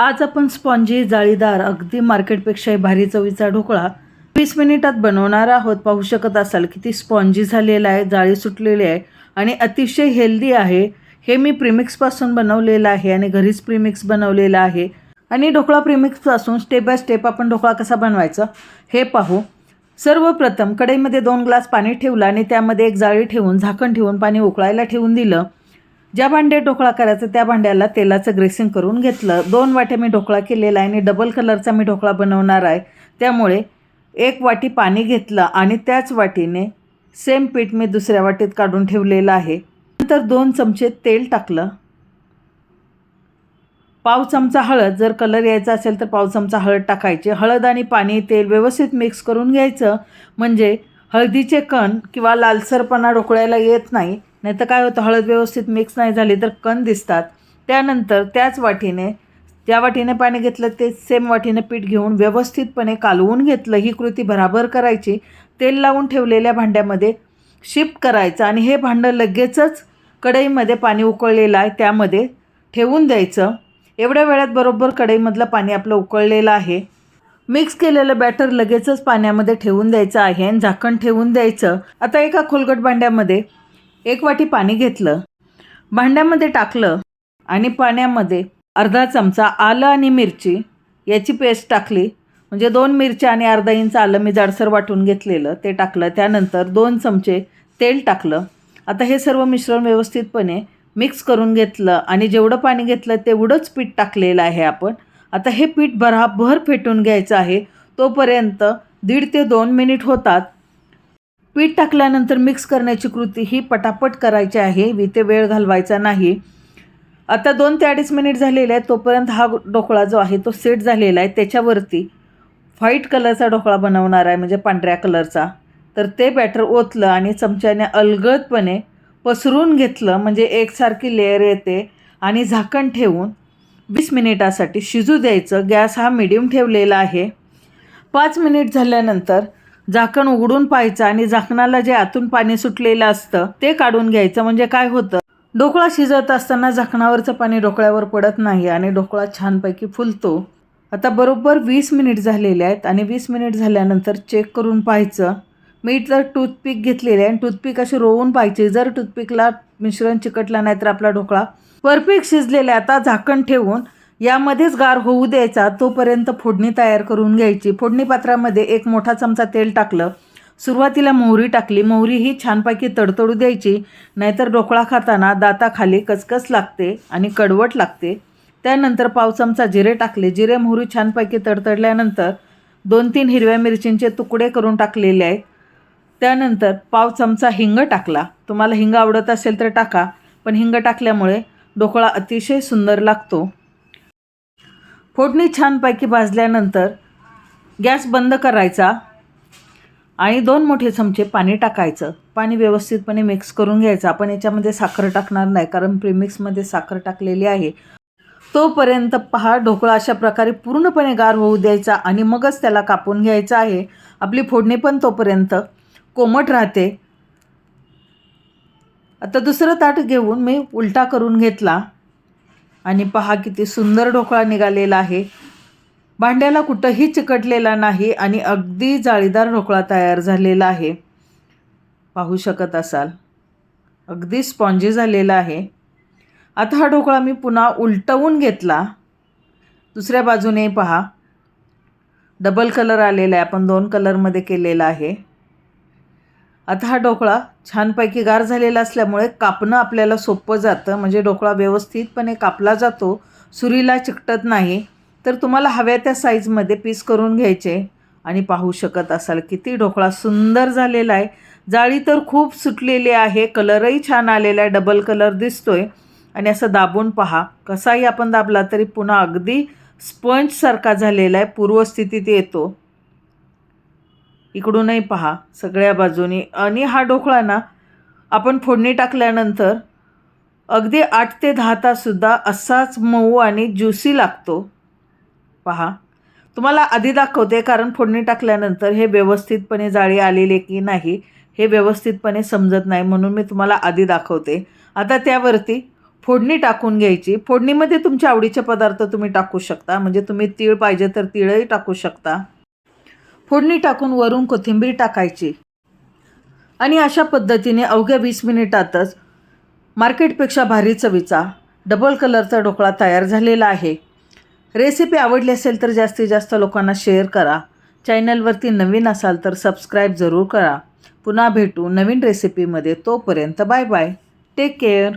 आज आपण स्पॉन्जी जाळीदार अगदी मार्केटपेक्षाही भारी चवीचा ढोकळा वीस मिनिटात बनवणार आहोत. पाहू शकत असाल किती स्पॉन्जी झालेला आहे जाळी सुटलेली आहे आणि अतिशय हेल्दी आहे. हे मी प्रीमिक्सपासून बनवलेलं आहे आणि घरीच प्रिमिक्स बनवलेलं आहे. आणि ढोकळा प्रिमिक्सपासून स्टेप बाय स्टेप आपण ढोकळा कसा बनवायचा हे पाहू. सर्वप्रथम कढईमध्ये दोन ग्लास पाणी ठेवलं आणि त्यामध्ये एक जाळी ठेवून झाकण ठेवून पाणी उकळायला ठेवून दिलं. ज्या भांड्यात ढोकळा करायचा त्या भांड्याला तेलाचं ग्रेसिंग करून घेतलं. दोन वाट्या मी ढोकळा केलेला आहे आणि डबल कलरचा मी ढोकळा बनवणार आहे. त्यामुळे एक वाटी पाणी घेतलं आणि त्याच वाटीने सेम पीठ मी दुसऱ्या वाटीत काढून ठेवलेलं आहे. नंतर दोन चमचे तेल टाकलं. पाव चमचा हळद. जर कलर यायचा असेल तर पाव चमचा हळद टाकायची. हळद आणि पाणी तेल व्यवस्थित मिक्स करून घ्यायचं. म्हणजे हळदीचे कण किंवा लालसरपणा ढोकळ्याला येत नाही. नाही तर काय होतं हळद व्यवस्थित मिक्स नाही झाली तर कण दिसतात. त्यानंतर त्याच वाटीने ज्या वाटीने पाणी घेतलं ते सेम वाटीने पीठ घेऊन व्यवस्थितपणे कालवून घेतलं. ही कृती भराभर करायची. तेल लावून ठेवलेल्या भांड्यामध्ये शिफ्ट करायचं आणि हे भांडं लगेचच कढईमध्ये पाणी उकळलेलं आहे त्यामध्ये ठेवून द्यायचं. एवढ्या वेळात बरोबर कढईमधलं पाणी आपलं उकळलेलं आहे. मिक्स केलेलं बॅटर लगेचच पाण्यामध्ये ठेवून द्यायचं आहे आणि झाकण ठेवून द्यायचं. आता एका खोलगट भांड्यामध्ये एक वाटी पाणी घेतलं भांड्यामध्ये टाकलं आणि पाण्यामध्ये अर्धा चमचा आलं आणि मिरची याची पेस्ट टाकली. म्हणजे दोन मिरच्या आणि अर्धा इंच आलं मी जाडसर वाटून घेतलेलं ते टाकलं. त्यानंतर दोन चमचे तेल टाकलं. आता हे सर्व मिश्रण व्यवस्थितपणे मिक्स करून घेतलं आणि जेवढं पाणी घेतलं तेवढंच पीठ टाकलेलं आहे आपण. आता हे पीठ भराभर फेटून घ्यायचं आहे. तोपर्यंत दीड ते दोन मिनिट होतात. पीठ टाकल्यानंतर मिक्स करण्याची कृती ही पटापट करायची आहे. इथे वेळ घालवायचा नाही. आता दोन ते अडीच मिनिट झालेले आहे तोपर्यंत हा ढोकळा जो आहे तो सेट झालेला आहे. त्याच्यावरती व्हाईट कलरचा ढोकळा बनवणार आहे म्हणजे पांढऱ्या कलरचा. तर ते बॅटर ओतलं आणि चमच्याने अलगदपणे पसरून घेतलं म्हणजे एकसारखी लेअर येते आणि झाकण ठेवून वीस मिनिटासाठी शिजू द्यायचं. गॅस हा मिडियम ठेवलेला आहे. पाच मिनिट झाल्यानंतर झाकण उघडून पाहायचं आणि झाकणाला जे आतून पाणी सुटलेलं असतं ते काढून घ्यायचं. म्हणजे काय होतं? ढोकळा शिजत असताना झाकणावरचं पाणी ढोकळ्यावर पडत नाही आणि ढोकळा छानपैकी फुलतो. आता बरोबर वीस मिनिट झालेले आहेत आणि वीस मिनिट झाल्यानंतर चेक करून पाहायचं. मी तर टूथपिक घेतलेले आहे आणि टूथपिक अशी रोवून पाहायचे. जर टूथपिकला मिश्रण चिकटलं नाही तर आपला ढोकळा परफेक्ट शिजलेला आहे आता झाकण ठेवून यामध्येच गार होऊ द्यायचा तोपर्यंत फोडणी तयार करून घ्यायची. फोडणी पात्रामध्ये एक मोठा चमचा तेल टाकलं. सुरुवातीला मोहरी टाकली. मोहरी ही छानपैकी तडतडू द्यायची. नाहीतर ढोकळा खाताना दाताखाली कचकच लागते आणि कडवट लागते. त्यानंतर पाव चमचा जिरे टाकले. जिरे मोहरी छानपैकी तडतडल्यानंतर दोन तीन हिरव्या मिरचींचे तुकडे करून टाकलेले आहेत. त्यानंतर पाव चमचा हिंग टाकला. तुम्हाला हिंग आवडत असेल तर टाका पण हिंग टाकल्यामुळे ढोकळा अतिशय सुंदर लागतो. फोडणी छानपैकी भाजल्यानंतर गॅस बंद करायचा आणि दोन मोठे चमचे पाणी टाकायचं. पाणी व्यवस्थितपणे मिक्स करून घ्यायचं. आपण याच्यामध्ये साखर टाकणार नाही कारण प्रीमिक्समध्ये साखर टाकलेली आहे. तोपर्यंत पहा ढोकळा अशा प्रकारे पूर्णपणे गार होऊ द्यायचा आणि मगच त्याला कापून घ्यायचं आहे. आपली फोडणी पण तोपर्यंत कोमट राहते. आता दुसरं ताट घेऊन मी उलटा करून घेतला. आणि पहा किती सुंदर ढोकळा निघालेला आहे. भांड्याला कुठंही चिकटलेला नाही आणि अगदी जाळीदार ढोकळा तयार झालेला आहे. पाहू शकत असाल. अगदी स्पॉन्जी झालेला आहे. आता हा ढोकळा मी पुन्हा उलटवून घेतला. दुसऱ्या बाजूने पहा. डबल कलर आलेला आहे. आपण दोन कलरमध्ये केलेला आहे. आता हा ढोकळा छानपैकी गार झालेला असल्यामुळे कापणं आपल्याला सोपं जातं. म्हणजे ढोकळा व्यवस्थितपणे कापला जातो. सुरीला चिकटत नाही. तर तुम्हाला हव्या त्या साईजमध्ये पीस करून घ्यायचे. आणि पाहू शकत असाल किती ढोकळा सुंदर झालेला आहे. जाळी तर खूप सुटलेली आहे. कलरही छान आलेला आहे. डबल कलर दिसतोय. आणि असं दाबून पहा. कसाही आपण दाबला तरी पुन्हा अगदी स्पंजसारखा झालेला आहे. पूर्वस्थितीत येतो. इकडूनही पहा सगळ्या बाजूनी. आणि हा ढोकळा ना आपण फोडणी टाकल्यानंतर अगदी आठ ते दहा ताससुद्धा असाच मऊ आणि ज्युसी लागतो. पहा. तुम्हाला आधी दाखवते कारण फोडणी टाकल्यानंतर हे व्यवस्थितपणे जाळी आलेले की नाही हे व्यवस्थितपणे समजत नाही म्हणून मी तुम्हाला आधी दाखवते. आता त्यावरती फोडणी टाकून घ्यायची. फोडणीमध्ये तुमच्या आवडीचे पदार्थ तुम्ही टाकू शकता. म्हणजे तुम्ही तीळ पाहिजे तर तिळही टाकू शकता. फोडणी टाकून वरून कोथिंबीर टाकायची. आणि अशा पद्धतीने अवघ्या वीस मिनिटातच मार्केटपेक्षा भारी चवीचा डबल कलरचा ढोकळा तयार झालेला आहे. रेसिपी आवडली असेल तर जास्तीत जास्त लोकांना शेअर करा. चॅनलवरती नवीन असाल तर सबस्क्राईब जरूर करा. पुन्हा भेटू नवीन रेसिपीमध्ये तोपर्यंत बाय बाय टेक केअर